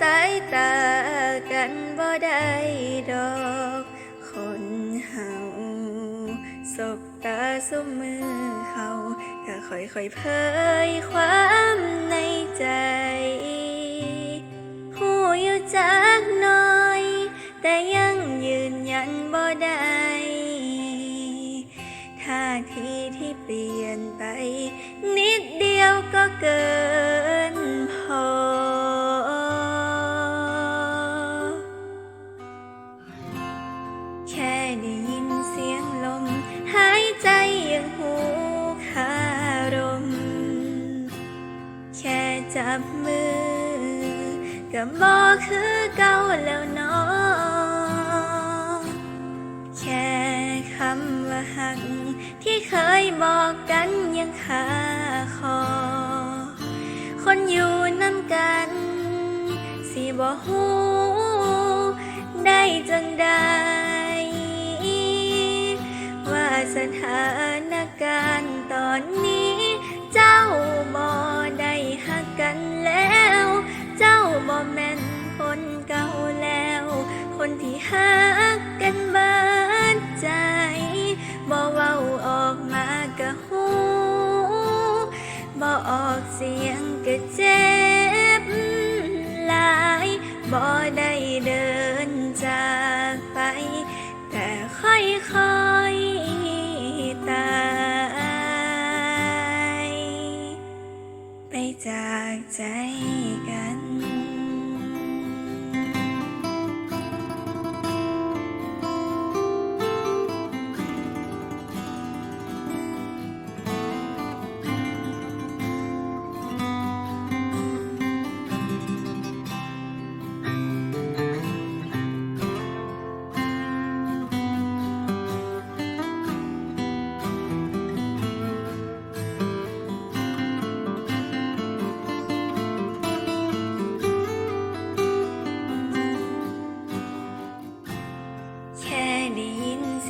สายตากันบ่ได้ดอก คนเฮาสบตาสุมมือเขาก็ค่อยๆเผยความในใจหูอยู่จักน่อย แต่ยังยืนยันบ่ได้ท่าทีที่เปลี่ยนไป นิดเดียวก็เกิน บมือก็บอกคือเก่าแล้วเนาะแค่คำว่าหัก ที่เคยบอกกันยังคาคอ คนอยู่น้ำกัน สิบ่ฮู้ได้จังใดว่าสถานการณ์ หักกันเบิดใจบ่เว้าออกมาก็หูบ่ออกเสียงก็เจ็บหลายบ่ได้เดินจากไป แต่ค่อย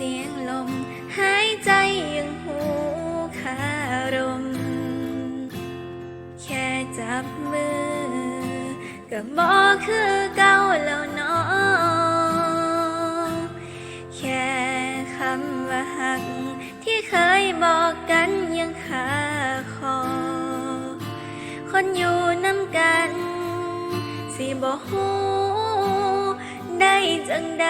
สียงลม หายใจยังหูคารม แค่จับมือ ก็บอกคือเก่าแล้วเนาะแค่คำว่าหัก ที่เคยบอกกันยังคาคอ คนอยู่น้ำกัน สิบ่ฮู้ได้จังใด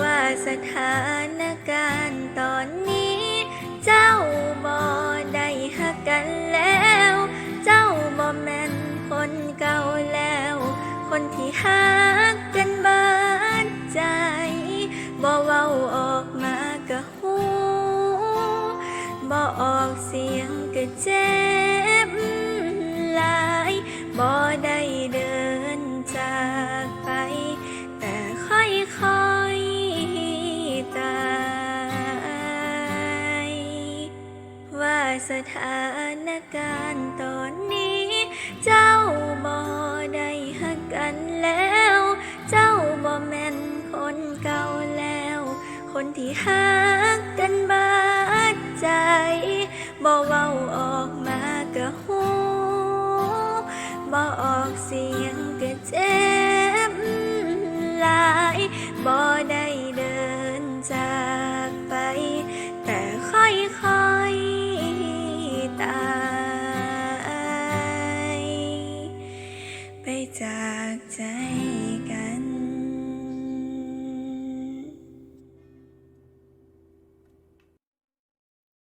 ว่าสถานการณ์ตอนนี้ เจ้าบ่ได้หักกันแล้ว เจ้าบ่แม่นคนเก่าแล้ว คนที่หักกันบิดใจบ่เว้าออกมาก็ฮู้บ่ออกเสียงก็เจ็บ ถานการณ์ตอนนี้ เจ้าบ่ได้หักกันแล้ว เจ้าบ่แม่นคนเก่าแล้ว คนที่หักกันบาดใจบ่เว้าออกมาก็ฮู้บ่ออกเสียงก็เจ็บ 在